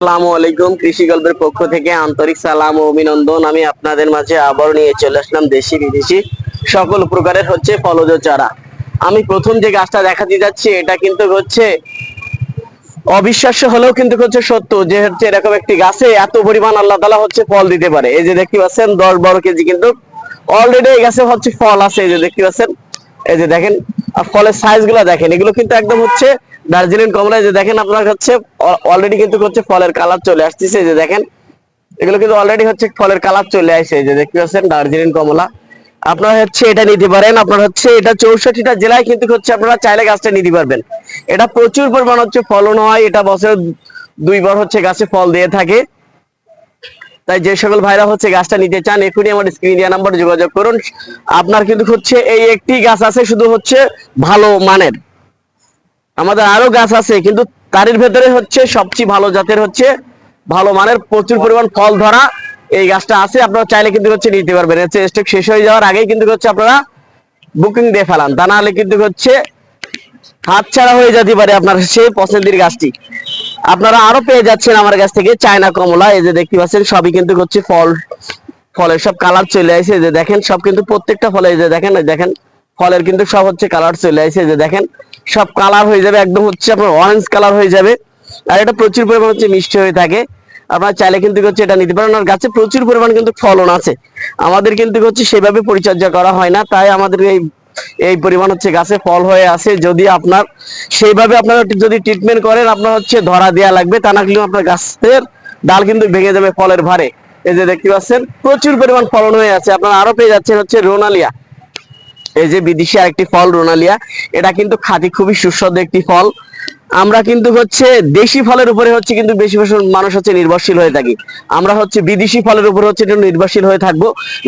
আসসালামু আলাইকুম, কৃষি গল্পের পক্ষ থেকে আন্তরিক সালাম ও অভিনন্দন। আমি আপনাদের মাঝে আবার নিয়ে চলে আসলাম দেশি বিদেশি সকল প্রকারের হচ্ছে ফলজ চারা। আমি প্রথম যে গাছটা দেখাতে যাচ্ছি, এটা কিন্তু হচ্ছে অবিশ্বাস্য হলেও কিন্তু হচ্ছে সত্য যে হচ্ছে এরকম একটি গাছে এত পরিমাণ আল্লাহ তালা হচ্ছে ফল দিতে পারে। এই যে দেখতে পাচ্ছেন, দশ বারো কেজি কিন্তু অলরেডি এই গাছে হচ্ছে ফল আছে। এই যে দেখতে পাচ্ছেন, এই যে দেখেন, আর ফলের সাইজগুলা দেখেন, এগুলো কিন্তু একদম হচ্ছে দার্জিলিং কমলা যে দেখেন আপনার হচ্ছে অলরেডি কিন্তু হচ্ছে ফলের কালার চলে আসতেছে যে দেখেন। এগুলো কিন্তু অলরেডি হচ্ছে ফলের কালার চলে এই যে দেখতে পাচ্ছেন দার্জিলিং কমলা। আপনারা হচ্ছে এটা নিতে পারেন, আপনার হচ্ছে এটা চৌষট্টিটা জেলায় কিন্তু হচ্ছে আপনারা চাইলে গাছটা নিতে পারবেন। এটা প্রচুর পরিমাণ হচ্ছে ফলন হয়, এটা বছরে দুইবার হচ্ছে গাছে ফল দিয়ে থাকে। তাই যে সকল ভাইরা হচ্ছে গাছটা নিতে চান, এখনই আমার স্ক্রিন দেওয়া নাম্বার যোগাযোগ করুন। আপনার কিন্তু হচ্ছে এই একটি গাছ আছে, শুধু হচ্ছে ভালো মানের। আমাদের আরও গাছ আছে, কিন্তু তারের ভেতরে হচ্ছে সবচেয়ে ভালো জাতের হচ্ছে ভালো মানের প্রচুর পরিমাণ ফল ধরা এই গাছটা আছে। আপনারা চাইলে কিন্তু হচ্ছে নিতে পারবেন। হচ্ছে স্টক শেষ হয়ে যাওয়ার আগেই কিন্তু হচ্ছে আপনারা বুকিং দিয়ে ফেলান। তা নাহলে কিন্তু হচ্ছে হাত ছাড়া হয়ে যেতে পারে আপনার সেই পছন্দের গাছটি। আপনারা আরও পেয়ে যাচ্ছেন আমার কাছ থেকে চায়না কমলা। এই যে দেখতে পাচ্ছেন, সবই কিন্তু হচ্ছে ফল, ফলের সব কালার চলে আসে। যে দেখেন, সব কিন্তু প্রত্যেকটা ফলে এই যে দেখেন দেখেন। ফলের কিন্তু সব হচ্ছে কালার চলে আসে যে দেখেন, সব কালার হয়ে যাবে, একদম হচ্ছে আপনার অরেঞ্জ কালার হয়ে যাবে। আর এটা প্রচুর পরিমাণ হচ্ছে মিষ্টি হয়ে থাকে। আপনারা চাইলে কিন্তু হচ্ছে এটা নিতে পারেন, আর গাছে প্রচুর পরিমাণ কিন্তু ফলন আছে। আমাদের কিন্তু হচ্ছে সেভাবে পরিচর্যা করা হয় না, তাই আমাদের এই এই পরিমাণ হচ্ছে গাছে ফল হয়ে আছে। যদি আপনার, সেইভাবে আপনারা যদি ট্রিটমেন্ট করেন, আপনার হচ্ছে ধরা দেয়া লাগবে, তা না হলে আপনার গাছের ডাল কিন্তু ভেঙে যাবে ফলের ভারে। এই যে দেখতে পাচ্ছেন, প্রচুর পরিমাণ ফলন হয়ে আছে। আপনারা আরও পেয়ে যাচ্ছেন হচ্ছে রোনালিয়া। এই যে বিদেশি আরেকটি ফল রোনালিয়া এটা কিন্তু খাঁটি খুবই সুস্বাদু একটি ফল। আমরা কিন্তু হচ্ছে দেশি ফলের উপরে হচ্ছে কিন্তু বেশি মানুষ হচ্ছে নির্ভরশীল হয়ে থাকি। আমরা হচ্ছে বিদেশি ফলের উপরে হচ্ছে একটু নির্ভরশীল হয়ে থাকব,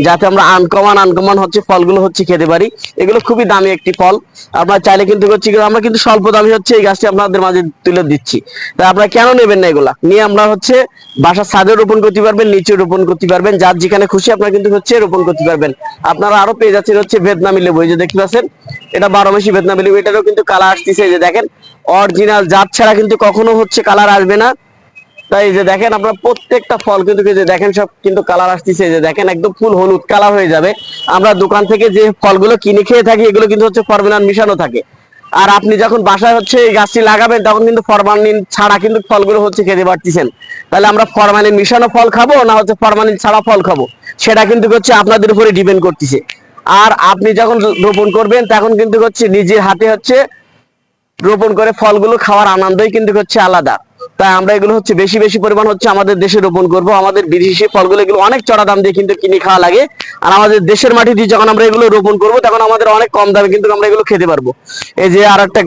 যাতে আমরা আনকমন আনকমন হচ্ছে ফলগুলো হচ্ছে খেতে পারি। এগুলো খুবই দামি একটি ফল। আমরা চাইলে কিন্তু হচ্ছে আমরা কিন্তু স্বল্প দামি হচ্ছে এই গাছটি আপনাদের মাঝে তুলে দিচ্ছি। তা আপনারা কেন নেবেন না এগুলা? নিয়ে আমরা হচ্ছে বাসার ছাদে রোপণ করতে পারবেন, নিচে রোপণ করতে পারবেন, যার যেখানে খুশি আপনারা কিন্তু হচ্ছে রোপণ করতে পারবেন। আপনারা আরও পেয়ে যাচ্ছেন হচ্ছে ভিয়েতনামি লেবু, এই যে দেখতে পাচ্ছেন, এটা বারো মাসি ভিয়েতনামি লেবু, এটারও কিন্তু কালার আসতেছে যে দেখেন। অরিজিনাল জাত ছাড়া কিন্তু কখনো হচ্ছে কালার আসবে না। তাই যে দেখেন আপনার প্রত্যেকটা ফল কিন্তু যে দেখেন সব কিন্তু কালার আসতেছে যে দেখেন একদম ফুল হলুদ কালার হয়ে যাবে। আমরা দোকান থেকে যে ফলগুলো কিনে খেয়ে থাকি, এগুলো কিন্তু হচ্ছে ফরমিনান মিশানো থাকে। আর আপনি যখন বাসায় হচ্ছে এই গাছটি লাগাবেন, তখন কিন্তু ফরমালিন ছাড়া কিন্তু ফলগুলো হচ্ছে খেতে পারতেছেন। তাহলে আমরা ফরমালিন মিশানো ফল খাব না হচ্ছে ফরমালিন ছাড়া ফল খাব? সেটা কিন্তু হচ্ছে আপনাদের উপরে ডিপেন্ড করতেছে। আর আপনি যখন রোপণ করবেন, তখন কিন্তু হচ্ছে নিজের হাতে হচ্ছে রোপণ করে ফলগুলো খাওয়ার আনন্দই কিন্তু হচ্ছে আলাদা। তাই আমরা এগুলো হচ্ছে বেশি বেশি পরিমাণ হচ্ছে আমাদের দেশে রোপণ করব। আমাদের বিদেশি ফলগুলো এগুলো অনেক চড়া দাম দিয়ে কিন্তু কিনে খাওয়া লাগে। আর আমাদের দেশের মাটি দিয়ে যখন আমরা এগুলো রোপণ করব, তখন আমাদের অনেক কম দামে কিন্তু আমরা এগুলো খেতে পারব। এই যে আর একটা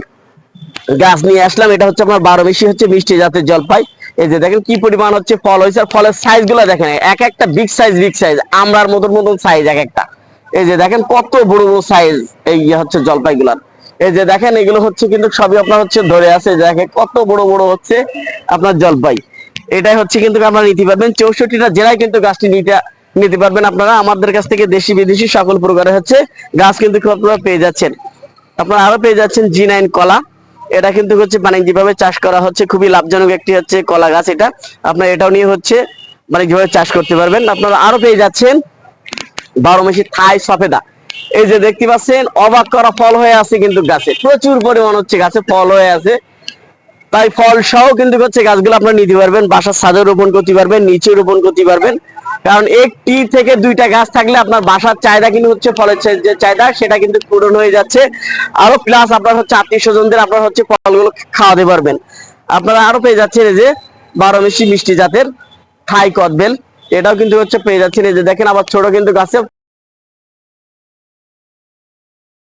গাছ নিয়ে আসলাম, এটা হচ্ছে আপনার বারো বেশি হচ্ছে মিষ্টি জাতের জলপাই। এই যে দেখেন কি পরিমাণ হচ্ছে ফল হয়েছে। আর ফলের সাইজগুলো দেখেন, এক একটা বিগ সাইজ বিগ সাইজ আমরার মতন মতন সাইজ এক একটা। এই যে দেখেন কত বড় বড় সাইজ এই হচ্ছে জলপাই গুলার এই যে দেখেন, এগুলো হচ্ছে কিন্তু সবই আপনার হচ্ছে ধরে আছে। দেখেন, কত বড় বড় হচ্ছে আপনার জলপাই। এটাই হচ্ছে কিন্তু আপনারা নিতে পারবেন। চৌষট্টিটা জেলায় কিন্তু গাছটি নিতে নিতে পারবেন আপনারা। আমাদের কাছ থেকে দেশি বিদেশি সকল প্রকারের হচ্ছে গাছ কিন্তু আপনারা পেয়ে যাচ্ছেন। আপনারা আরও পেয়ে যাচ্ছেন জি নাইন কলা। এটা কিন্তু হচ্ছে বাণিজ্যিকভাবে চাষ করা হচ্ছে। খুবই লাভজনক একটি হচ্ছে কলা গাছ এটা। আপনার এটাও নিয়ে হচ্ছে বাণিজ্যিকভাবে চাষ করতে পারবেন। আপনারা আরও পেয়ে যাচ্ছেন বারো মাসি থাই সফেদা। এই যে দেখতে পাচ্ছেন, অবাক করা ফল হয়ে আছে কিন্তু গাছে। প্রচুর পরিমাণ হচ্ছে গাছে ফল হয়ে আছে। তাই ফল সহ কিন্তু হচ্ছে গাছগুলো আপনারা নিতে পারবেন, বাসার ছাদে রোপণ করতে পারবেন, নিচে রোপণ করতে পারবেন। কারণ একটি থেকে দুইটা গাছ থাকলে আপনার বাসার চাহিদা কিন্তু হচ্ছে ফলের যে চাহিদা, সেটা কিন্তু পূরণ হয়ে যাচ্ছে। আরও প্লাস আপনার হচ্ছে আত্মীয় স্বজনদের আপনার হচ্ছে ফলগুলো খাওয়াতে পারবেন। আপনারা আরও পেয়ে যাচ্ছেন এই যে বারো মিষ্টি মিষ্টি জাতের থাই কদবেল। এটাও কিন্তু হচ্ছে পেয়ে যাচ্ছেন। এই যে দেখেন, আবার ছোট কিন্তু গাছে